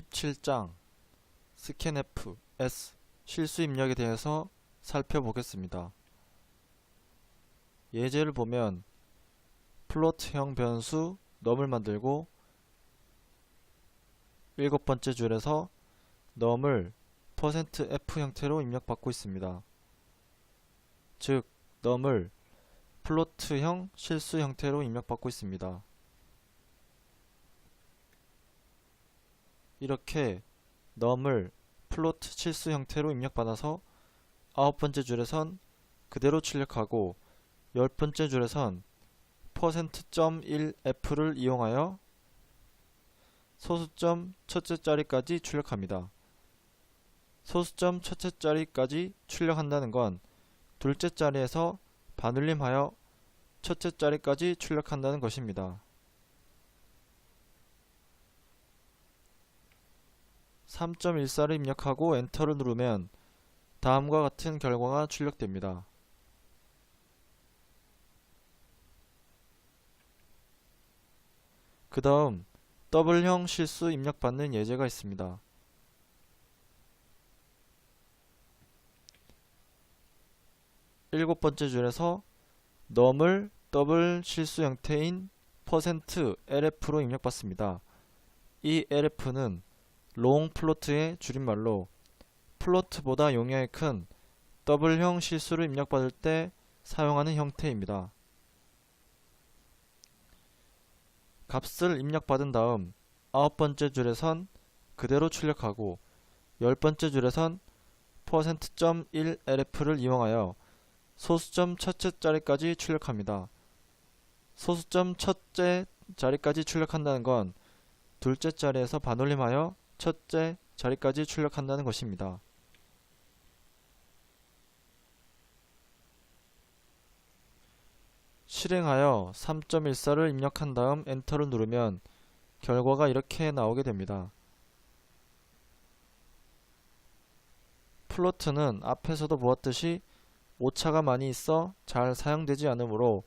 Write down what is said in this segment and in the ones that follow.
7장 스캔F S 실수 입력에 대해서 살펴보겠습니다. 예제를 보면 플로트형 변수 num을 만들고 일곱 번째 줄에서 num을 %f 형태로 입력받고 있습니다. 즉, num을 플로트형 실수 형태로 입력받고 있습니다. 이렇게 num을 플로트 실수 형태로 입력받아서 아홉 번째 줄에선 그대로 출력하고 열 번째 줄에선 %.1f를 이용하여 소수점 첫째 자리까지 출력합니다. 소수점 첫째 자리까지 출력한다는 건 둘째 자리에서 반올림하여 첫째 자리까지 출력한다는 것입니다. 3.14를 입력하고 엔터를 누르면 다음과 같은 결과가 출력됩니다. 그 다음 더블형 실수 입력받는 예제가 있습니다. 일곱 번째 줄에서 num을 더블 실수 형태인 %lf로 입력받습니다. 이 lf는 롱 플로트의 줄임말로 플로트보다 용량이 큰 더블형 실수를 입력받을 때 사용하는 형태입니다. 값을 입력받은 다음 아홉 번째 줄에선 그대로 출력하고 열 번째 줄에선 %.1lf를 이용하여 소수점 첫째 자리까지 출력합니다. 소수점 첫째 자리까지 출력한다는 건 둘째 자리에서 반올림하여 첫째 자리까지 출력한다는 것입니다. 실행하여 3.14를 입력한 다음 엔터를 누르면 결과가 이렇게 나오게 됩니다. 플로트는 앞에서도 보았듯이 오차가 많이 있어 잘 사용되지 않으므로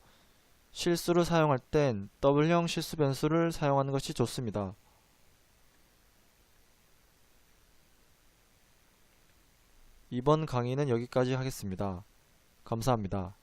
실수를 사용할 땐 더블형 실수 변수를 사용하는 것이 좋습니다. 이번 강의는 여기까지 하겠습니다. 감사합니다.